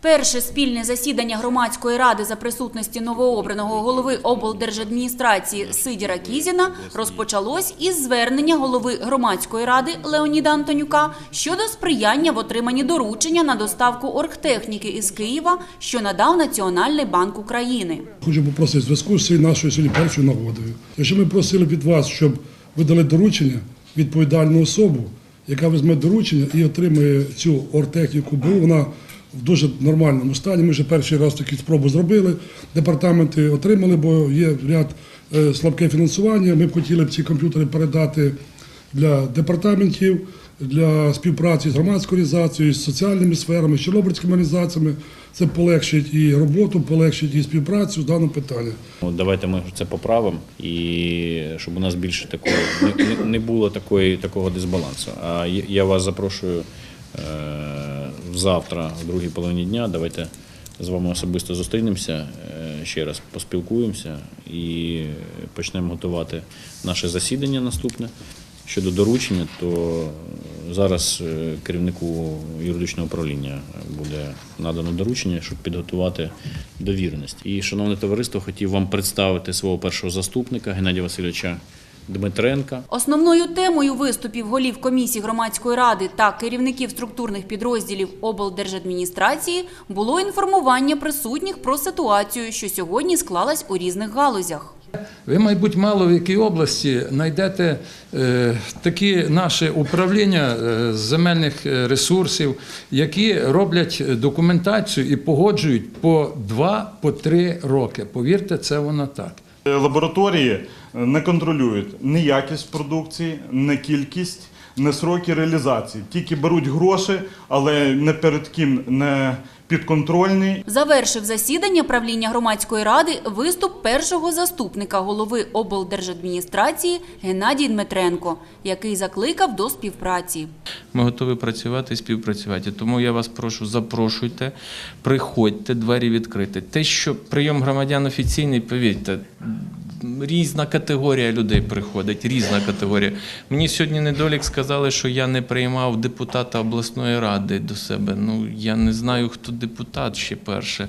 Перше спільне засідання громадської ради за присутності новообраного голови облдержадміністрації Сидіра Кізіна розпочалось із звернення голови громадської ради Леоніда Антонюка щодо сприяння в отриманні доручення на доставку оргтехніки із Києва, що надав Національний банк України. Хочу попросити зв'язку з нашою сьогодні першою нагодою. Якщо ми просили від вас, щоб ви дали доручення відповідальну особу, яка візьме доручення і отримає цю ортехніку, бо вона в дуже нормальному стані. Ми вже перший раз таку спробу зробили. Департаменти отримали, бо є ряд е, слабке фінансування. Ми б хотіли б ці комп'ютери передати для департаментів, для співпраці з громадською організацією, з соціальними сферами, з чорнобильськими організаціями. Це полегшить і роботу, полегшить і співпрацю з даним питанням. Давайте ми це поправимо, і щоб у нас більше такого не, було такої, такого дисбалансу. А я вас запрошую е, завтра, в другій половині дня. Давайте з вами особисто зустрінемося, е, ще раз поспілкуємося і почнемо готувати наше засідання наступне. Щодо доручення, то зараз е, керівнику юридичного управління буде надано доручення, щоб підготувати довіреність. І, шановне товариство, хотів вам представити свого першого заступника Геннадія Васильовича Дмитренка. Основною темою виступів голів комісій громадської ради та керівників структурних підрозділів облдержадміністрації було інформування присутніх про ситуацію, що сьогодні склалась у різних галузях. Ви, мабуть, мало в якій області знайдете е, такі наші управління е, земельних е, ресурсів, які роблять документацію і погоджують по два, по три роки. Повірте, це воно так. Лабораторії не контролюють ні якість продукції, ні кількість, ні сроки реалізації. Тільки беруть гроші, але не перед ким не підконтрольні Завершив засідання правління громадської ради виступ першого заступника голови облдержадміністрації Геннадій Дмитренко, який закликав до співпраці. Ми готові працювати і співпрацювати. Тому я вас прошу, запрошуйте, приходьте, двері відкриті. Те, що прийом громадян офіційний, повірте, різна категорія людей приходить, різна категорія. Мені сьогодні недолік сказали, що я не приймав депутата обласної ради до себе. Ну я не знаю, хто депутат ще перше.